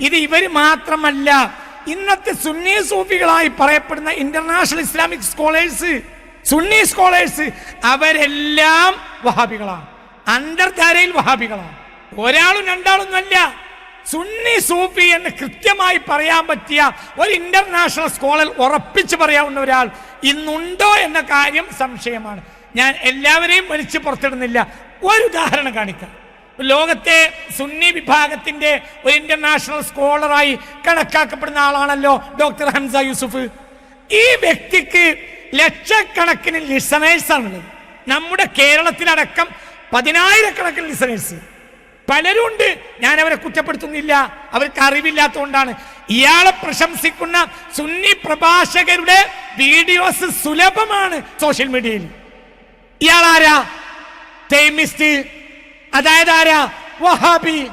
ഇത് ഇവർ മാത്രമല്ല ഇന്നത്തെ സുന്നി സൂഫികളായി പറയപ്പെടുന്ന international Islamic scholars Sunni scholars അവരെല്ലാം വഹാബികളാണ്. അന്തർധാരയിൽ വഹാബികളാണ്. ഒരാളും രണ്ടാളൊന്നുമല്ല സുന്നി സൂഫി എന്ന് കൃത്യമായി പറയാൻ പറ്റിയ ഒരു ഇന്റർനാഷണൽ സ്കോളർ ഉറപ്പിച്ച് പറയാവുന്ന ഒരാൾ ഇന്നുണ്ടോ എന്ന കാര്യം സംശയമാണ്. ഞാൻ എല്ലാവരെയും വലിച്ചു പുറത്തിടുന്നില്ല. ഒരു ഉദാഹരണം കാണിക്കാം. ലോകത്തെ സുന്നി വിഭാഗത്തിന്റെ ഒരു ഇന്റർനാഷണൽ സ്കോളറായി കണക്കാക്കപ്പെടുന്ന ആളാണല്ലോ ഡോക്ടർ ഹംസ യൂസുഫ്. ഈ വ്യക്തിക്ക് ലക്ഷക്കണക്കിന് ലിസണേഴ്സ് ആണുള്ളത് നമ്മുടെ കേരളത്തിലടക്കം പതിനായിരക്കണക്കിന് ലിസണേഴ്സ് പലരും ഉണ്ട്. ഞാൻ അവരെ കുറ്റപ്പെടുത്തുന്നില്ല. അവർക്ക് അറിവില്ലാത്തതുകൊണ്ടാണ്. ഇയാളെ പ്രശംസിക്കുന്ന സുന്നി പ്രഭാഷകരുടെ വീഡിയോസ് സുലഭമാണ് സോഷ്യൽ മീഡിയയിൽ ഇയാളാരാ? ആരാ തേമിസ്റ്റ് അതായത് ആരാ? വഹാബി.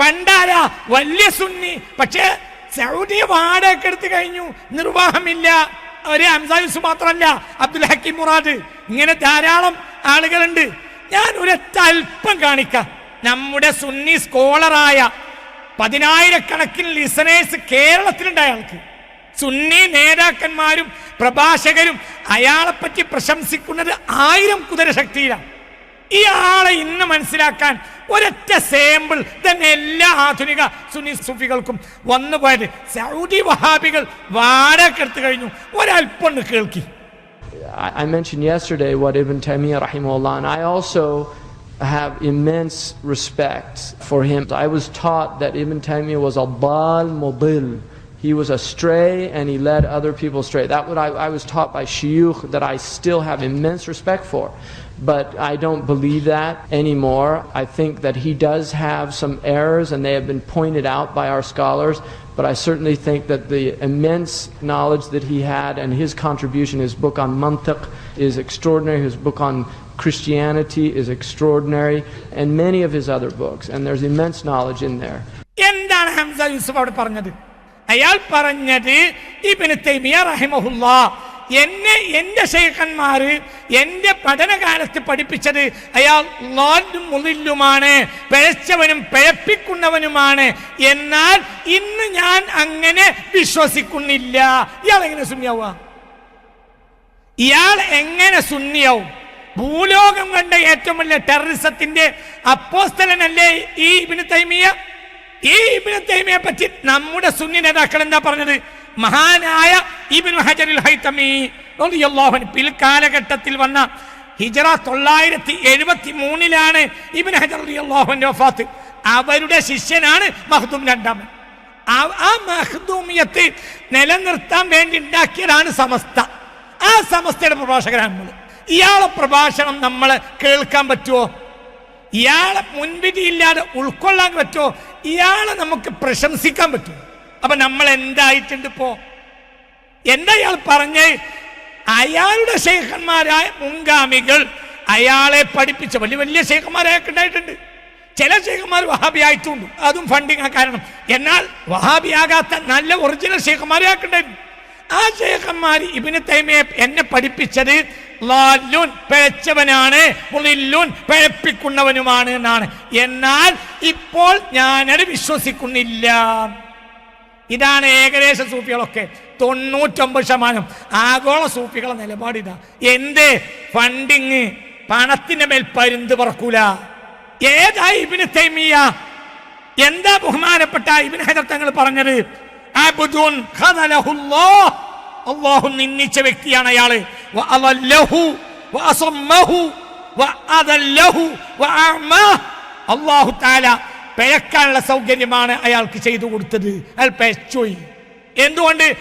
പണ്ടാരാ? വലിയ സുന്നി. പക്ഷേ സൗദി വാടക എടുത്തു കഴിഞ്ഞു. നിർവാഹമില്ല. ഒരു ഹംസായുസ് മാത്രമല്ല. അബ്ദുൽ ഹക്കീം മുറാദ്. ഇങ്ങനെ ധാരാളം ആളുകളുണ്ട്. ഞാൻ ഒരു അല്പം കാണിക്കാം. നമ്മുടെ സുന്നി സ്കോളറായ പതിനായിരക്കണക്കിന് ലിസണേഴ്സ് കേരളത്തിലുണ്ടായ ആൾക്ക് സുന്നി നേതാക്കന്മാരും പ്രഭാഷകരും അയാളെപ്പറ്റി പ്രശംസിക്കുന്നത് ആയിരം കുതിരശക്തിയിലാണ് ഈ ആളെ ഇന്ന് മനസ്സിലാക്കാൻ ഒരൊറ്റ സാമ്പിൾ തന്നെ എല്ലാ ആധുനിക സുന്നി സുഫികൾക്കും വന്നുപോയത് സൗദി വഹാബികൾ വാടക എടുത്തു കഴിഞ്ഞു ഒരല്പം ഒന്ന് കേൾക്കി I I mentioned yesterday what Ibn Taymiyyah rahimahullah, and I also have immense respect for him. I was taught that Ibn Taymiyyah was a bal mudil. He was astray and he led other people astray. That what I, I was taught by shuyukh that I still have immense respect for. But I don't believe that anymore. I think that he does have some errors and they have been pointed out by our scholars. But I certainly think that the immense knowledge that he had and his contribution, his book on mantiq is extraordinary, his book on Christianity is extraordinary, and many of his other books. And there's immense knowledge in there. എന്താണ് ഹംസ യൂസുഫ് അവിടെ പറഞ്ഞത് അയാൾ പറഞ്ഞത് തൈമിയ എന്നെ എന്റെ ശേഖന്മാര് എന്റെ പഠനകാലത്ത് പഠിപ്പിച്ചത് അയാൾ ലോലും മുളില്ലുമാണ് പിഴച്ചവനും പിഴപ്പിക്കുന്നവനുമാണ്. എന്നാൽ ഇന്ന് ഞാൻ അങ്ങനെ വിശ്വസിക്കുന്നില്ല. ഇയാൾ എങ്ങനെ സുന്യാവുക ഇയാൾ എങ്ങനെ സുന്നിയാവും? ഭൂലോകം കണ്ട ഏറ്റവും വലിയ ടെററിസത്തിന്റെ അപ്പോസ്തലനല്ലേ ഈ ഇബിന് തൈമിയ? ഈ ഇബിന് തൈമിയെ പറ്റി നമ്മുടെ സുന്നി നേതാക്കൾ എന്താ പറഞ്ഞത്? മഹാനായ ഇബിൻ ഹജറുൽ ഹൈത്തമി പിൽക്കാലഘട്ടത്തിൽ വന്ന ഹിജറ തൊള്ളായിരത്തി എഴുപത്തി മൂന്നിലാണ് ഇബിൻ ഹജർ അള്ളാഹുവിന്റെ വഫാത്ത്. അവരുടെ ശിഷ്യനാണ് മഹ്ദൂം രണ്ടാമൻ. ആ മഹ്ദൂമിയത്ത് നിലനിർത്താൻ വേണ്ടി ഉണ്ടാക്കിയതാണ് സമസ്ത. ആ സമസ്തയുടെ പ്രഭാഷകരാണ് നമ്മൾ ഇയാളെ പ്രഭാഷണം നമ്മൾ കേൾക്കാൻ പറ്റുമോ ഇയാളെ മുൻവിധിയില്ലാതെ ഉൾക്കൊള്ളാൻ പറ്റുമോ? ഇയാളെ നമുക്ക് പ്രശംസിക്കാൻ പറ്റും അപ്പൊ നമ്മൾ എന്തായിട്ടുണ്ട് ഇപ്പോ? എന്താ ഇയാൾ പറഞ്ഞ്? അയാളുടെ ശേഖന്മാരായ മുൻഗാമികൾ അയാളെ പഠിപ്പിച്ച വലിയ വലിയ ശേഖന്മാരായൊക്കെ ഉണ്ടായിട്ടുണ്ട്. ചില ശേഖന്മാർ വഹാബിയായിട്ടുണ്ട് അതും ഫണ്ടിങ് കാരണം. എന്നാൽ വഹാബിയാകാത്ത നല്ല ഒറിജിനൽ ശേഖന്മാരെയൊക്കെ ഉണ്ടായിരുന്നു ആ ശേഖന്മാർ ഇബിന് തൈമയെ എന്നെ പഠിപ്പിച്ചത് പിഴച്ചവനാണ് പിഴപ്പിക്കുന്നവനുമാണ് എന്നാണ്. എന്നാൽ ഇപ്പോൾ ഞാനത് വിശ്വസിക്കുന്നില്ല. ഇതാണ് ഏകദേശ സൂപ്പികളൊക്കെ തൊണ്ണൂറ്റൊമ്പത് ശതമാനം ആഗോള സൂഫികളെ നിലപാടിതാ എന്ത്? ഫണ്ടിങ്. പണത്തിന്റെ മേൽ പരുന്ത് പറക്കൂല. ഏതാ ഇബിന് തൈമിയ എന്താ ബഹുമാനപ്പെട്ട ഇബിൻ ഹജർ തങ്ങൾ പറഞ്ഞത്. അള്ളാഹു നിന്ദിച്ച വ്യക്തിയാണ് അയാൾ. അള്ളാഹു താല പിഴക്കാനുള്ള സൗകര്യമാണ് അയാൾക്ക് ചെയ്തു കൊടുത്തത്. അയാൾ പിഴച്ചുപോയി എന്തുകൊണ്ട്?